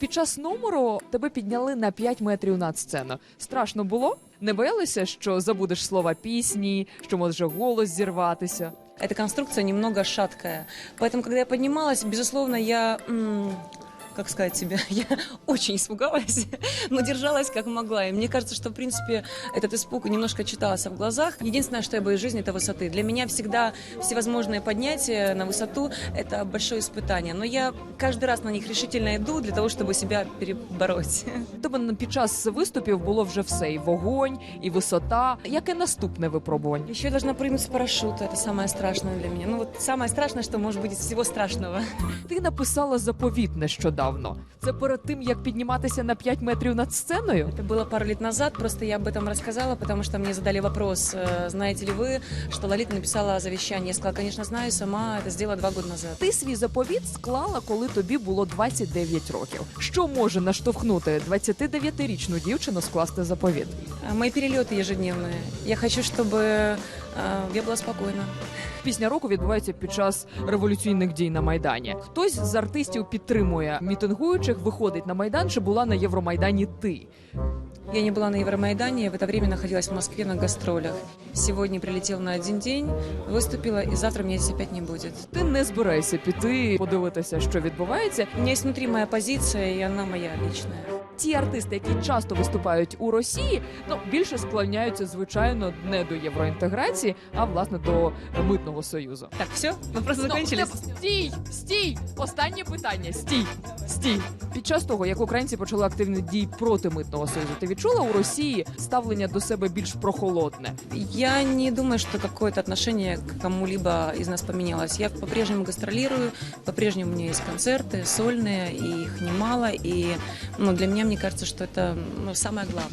Під час номеру тебе підняли на 5 метрів над сцену. Страшно було? Не боялися, що забудеш слова пісні, що може голос зірватися? Эта конструкция немного шаткая. Поэтому, когда я поднималась, безусловно, я... м, как сказать тебе, я очень испугалась, но держалась как могла. И мне кажется, что, в принципе, этот испуг немножко читался в глазах. Единственное, что я боюсь в жизни, это высоты. Для меня всегда всевозможные поднятия на высоту – это большое испытание. Но я каждый раз на них решительно иду для того, чтобы себя перебороть. У тебе на- під час виступів було вже все: і вогонь, і висота. Яке наступне випробування? Еще я должна прыгнуть с парашюта. Это самое страшное для меня. Ну вот самое страшное, что может быть из всего страшного. Ти написала заповіт нещодавно. Це перед тим як підніматися на 5 метрів над сценою. Это было пару лет назад, просто я об этом рассказала, потому что мне задали вопрос, э, знаете ли вы, что Лолита написала завещание. Я сказала, конечно, знаю, сама это сделала два года назад. Ти свій заповіт склала, коли тобі було 29 років. Що може наштовхнути 29-річну дівчину скласти заповіт? А Мои перелеты ежедневные. Я хочу, чтобы э, я была спокойна. Пісня року відбувається під час революційних дій на майдані. Хтось з артистів підтримує мітингуючих, виходить на майдан. Чи була на Євромайдані ти? Я не была на Евромайдане, я в это время находилась в Москве на гастролях. Сегодня прилетела на один день, выступила, и завтра меня здесь опять не будет. Ти не збираєшся піти подивитися, що відбувається. У меня есть внутри моя позиция, и она моя личная. Ті артисти, які часто виступають у Росії, ну більше склоняються, звичайно, не до євроінтеграції, а власне до митного союзу. Так, все? Вопросы закончились? Ну, стій, стій! Останнє питання. Стій, стій. Під час того, як українці почали активні дії проти митного союзу, ти відчула у Росії ставлення до себе більш прохолодне? Я не думаю, что какое-то отношение к кому-либо из нас поменялось. Я по-прежнему гастролирую, по-прежнему у меня есть концерты сольные, и их немало. И ну, для меня, мне кажется, что это ну, самое главное.